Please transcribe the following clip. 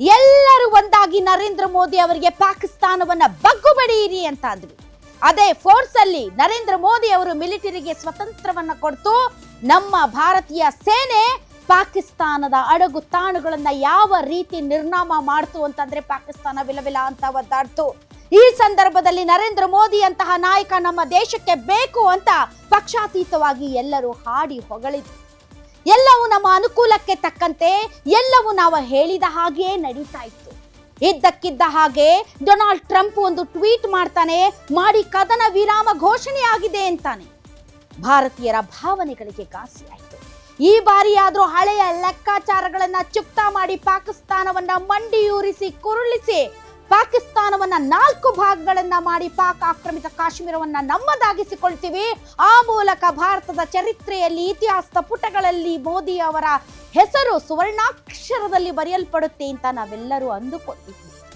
ಎಲ್ಲರೂ ಒಂದಾಗಿ ನರೇಂದ್ರ ಮೋದಿ ಅವರಿಗೆ ಪಾಕಿಸ್ತಾನವನ್ನ ಬಗ್ಗು ಬಡಿಯಿರಿ ಅಂತ ಅಂದ್ವಿ. ಅದೇ ಫೋರ್ಸ್ ಅಲ್ಲಿ ನರೇಂದ್ರ ಮೋದಿ ಅವರು ಮಿಲಿಟರಿಗೆ ಸ್ವತಂತ್ರವನ್ನ ಕೊಡ್ತು. ನಮ್ಮ ಭಾರತೀಯ ಸೇನೆ ಪಾಕಿಸ್ತಾನದ ಅಡಗು ತಾಣಗಳನ್ನ ಯಾವ ರೀತಿ ನಿರ್ನಾಮ ಮಾಡ್ತು ಅಂತಂದ್ರೆ ಪಾಕಿಸ್ತಾನ ವಿಲವಿಲ ಅಂತ ಒದ್ದಾಡ್ತು. ಈ ಸಂದರ್ಭದಲ್ಲಿ ನರೇಂದ್ರ ಮೋದಿ ಅಂತಹ ನಾಯಕ ನಮ್ಮ ದೇಶಕ್ಕೆ ಬೇಕು ಅಂತ ಪಕ್ಷಾತೀತವಾಗಿ ಎಲ್ಲರೂ ಹಾಡಿ ಹೊಗಳಿದ್ರು. ಎಲ್ಲವೂ ನಮ್ಮ ಅನುಕೂಲಕ್ಕೆ ತಕ್ಕಂತೆ, ಎಲ್ಲವೂ ನಾವು ಹೇಳಿದ ಹಾಗೆಯೇ ನಡೀತಾ ಇತ್ತು. ಇದ್ದಕ್ಕಿದ್ದ ಹಾಗೆ ಡೊನಾಲ್ಡ್ ಟ್ರಂಪ್ ಒಂದು ಟ್ವೀಟ್ ಮಾಡ್ತಾನೆ, ಮಾಡಿ ಕದನ ವಿರಾಮ ಘೋಷಣೆ ಆಗಿದೆ ಅಂತಾನೆ. ಭಾರತೀಯರ ಭಾವನೆಗಳಿಗೆ ಘಾಸಿಯಾಯಿತು ಈ ಬಾರಿಯಾದರೂ ಹಳೆಯ ಲೆಕ್ಕಾಚಾರಗಳನ್ನು ಚುಕ್ತಾ ಮಾಡಿ ಪಾಕಿಸ್ತಾನವನ್ನ ಮಂಡಿಯೂರಿಸಿ, ಕುರುಳಿಸಿ ಪಾಕಿಸ್ತಾನವನ್ನ ನಾಲ್ಕು ಭಾಗಗಳನ್ನ ಮಾಡಿ ಪಾಕ್ ಆಕ್ರಮಿತ ಕಾಶ್ಮೀರವನ್ನ ನಮ್ಮದಾಗಿಸಿಕೊಳ್ತೀವಿ. ಆ ಮೂಲಕ ಭಾರತದ ಚರಿತ್ರೆಯಲ್ಲಿ, ಇತಿಹಾಸದ ಪುಟಗಳಲ್ಲಿ ಮೋದಿ ಅವರ ಹೆಸರು ಸುವರ್ಣಾಕ್ಷರದಲ್ಲಿ ಬರೆಯಲ್ಪಡುತ್ತೆ ಅಂತ ನಾವೆಲ್ಲರೂ ಅಂದುಕೊಂಡಿದ್ವಿ